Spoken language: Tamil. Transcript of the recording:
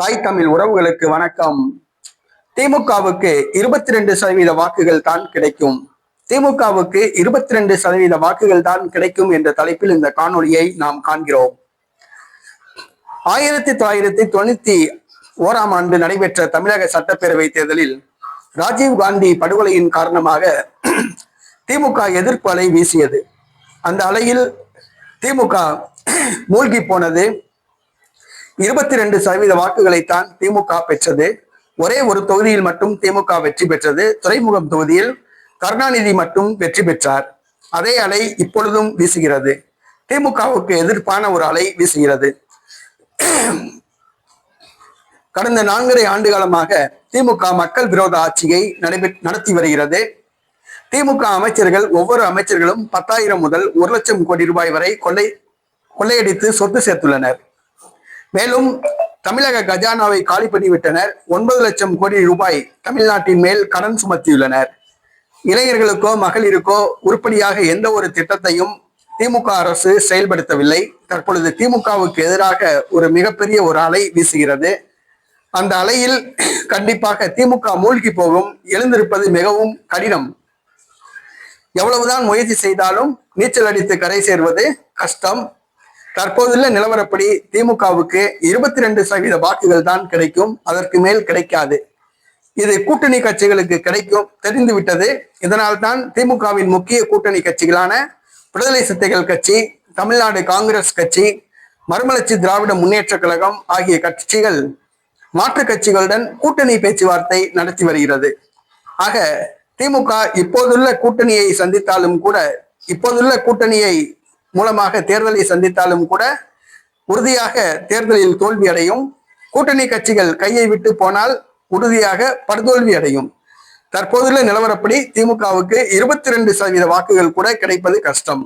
தாய் தமிழ் உறவுகளுக்கு வணக்கம். திமுகவுக்கு இருபத்தி ரெண்டு சதவீத வாக்குகள் தான் கிடைக்கும். திமுகவுக்கு இருபத்தி ரெண்டு சதவீத வாக்குகள் தான் கிடைக்கும் என்ற தலைப்பில் இந்த காணொலியை நாம் காண்கிறோம். ஆயிரத்தி தொள்ளாயிரத்தி தொண்ணூத்தி ஓராம் ஆண்டு நடைபெற்ற தமிழக சட்டப்பேரவை தேர்தலில் ராஜீவ் காந்தி படுகொலையின் காரணமாக திமுக எதிர்ப்பு அலை வீசியது. அந்த அலையில் திமுக மூழ்கி போனது. இருபத்தி ரெண்டு சதவீத வாக்குகளைத்தான் திமுக பெற்றது. ஒரே ஒரு தொகுதியில் மட்டும் திமுக வெற்றி பெற்றது. துறைமுகம் தொகுதியில் கருணாநிதி மட்டும் வெற்றி பெற்றார். அதே அலை இப்பொழுதும் வீசுகிறது. திமுகவுக்கு எதிர்ப்பான ஒரு அலை வீசுகிறது. கடந்த நான்கரை ஆண்டு காலமாக திமுக மக்கள் விரோத ஆட்சியை நடைபெ நடத்தி வருகிறது. திமுக அமைச்சர்கள் ஒவ்வொரு அமைச்சர்களும் பத்தாயிரம் முதல் ஒரு லட்சம் கோடி ரூபாய் வரை கொள்ளை கொள்ளையடித்து சொத்து சேர்த்துள்ளனர். மேலும் தமிழக கஜானாவை காலி பண்ணிவிட்டனர் ஒன்பது லட்சம் கோடி ரூபாய் தமிழ்நாட்டின் மேல் கடன் சுமத்தியுள்ளனர். இளைஞர்களுக்கோ மகளிருக்கோ உருப்படியாக எந்த ஒரு திட்டத்தையும் திமுக அரசு செயல்படுத்தவில்லை. தற்பொழுது திமுகவுக்கு எதிராக ஒரு மிகப்பெரிய ஒரு அலை வீசுகிறது. அந்த அலையில் கண்டிப்பாக திமுக மூழ்கி போகும் எழுந்திருப்பது மிகவும் கடினம். எவ்வளவுதான் முயற்சி செய்தாலும் நீச்சல் அடித்து கரை சேர்வது கஷ்டம். தற்போதுள்ள நிலவரப்படி திமுகவுக்கு இருபத்தி ரெண்டு சதவீத வாக்குகள் தான் கிடைக்கும். அதற்கு மேல் கிடைக்காது. இது கூட்டணி கட்சிகளுக்கு கிடைக்கும். தெரிந்துவிட்டது. இதனால் தான் திமுகவின் முக்கிய கூட்டணி கட்சிகளான விடுதலை சித்தைகள் கட்சி தமிழ்நாடு காங்கிரஸ் கட்சி மறுமலர்ச்சி திராவிட முன்னேற்ற கழகம் ஆகிய கட்சிகள் மாற்றுக் கட்சிகளுடன் கூட்டணி பேச்சுவார்த்தை நடத்தி வருகிறது. ஆக திமுக இப்போதுள்ள கூட்டணியை சந்தித்தாலும் கூட இப்போதுள்ள கூட்டணியை மூலமாக தேர்தலை சந்தித்தாலும் கூட உறுதியாக தேர்தலில் தோல்வி அடையும். கூட்டணி கட்சிகள் கையை விட்டு போனால் உறுதியாக படுதோல்வி அடையும். தற்போதுள்ள நிலவரப்படி திமுகவுக்கு இருபத்தி ரெண்டு சதவீத வாக்குகள் கூட கிடைப்பது கஷ்டம்.